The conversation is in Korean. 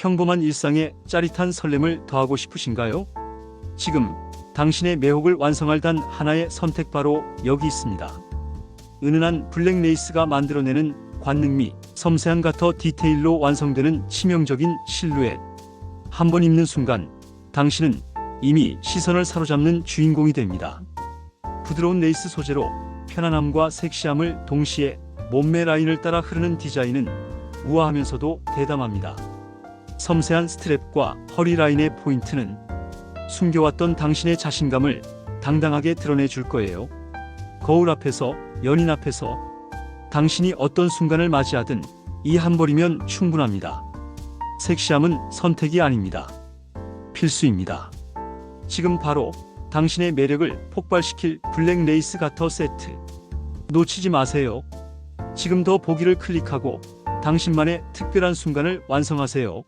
평범한 일상에 짜릿한 설렘을 더하고 싶으신가요? 지금 당신의 매혹을 완성할 단 하나의 선택 바로 여기 있습니다. 은은한 블랙 레이스가 만들어내는 관능미, 섬세한 가터 디테일로 완성되는 치명적인 실루엣. 한 번 입는 순간 당신은 이미 시선을 사로잡는 주인공이 됩니다. 부드러운 레이스 소재로 편안함과 섹시함을 동시에 몸매 라인을 따라 흐르는 디자인은 우아하면서도 대담합니다. 섬세한 스트랩과 허리 라인의 포인트는 숨겨왔던 당신의 자신감을 당당하게 드러내 줄 거예요. 거울 앞에서, 연인 앞에서 당신이 어떤 순간을 맞이하든 이 한 벌이면 충분합니다. 섹시함은 선택이 아닙니다. 필수입니다. 지금 바로 당신의 매력을 폭발시킬 블랙 레이스 가터 세트. 놓치지 마세요. 지금 더 보기를 클릭하고 당신만의 특별한 순간을 완성하세요.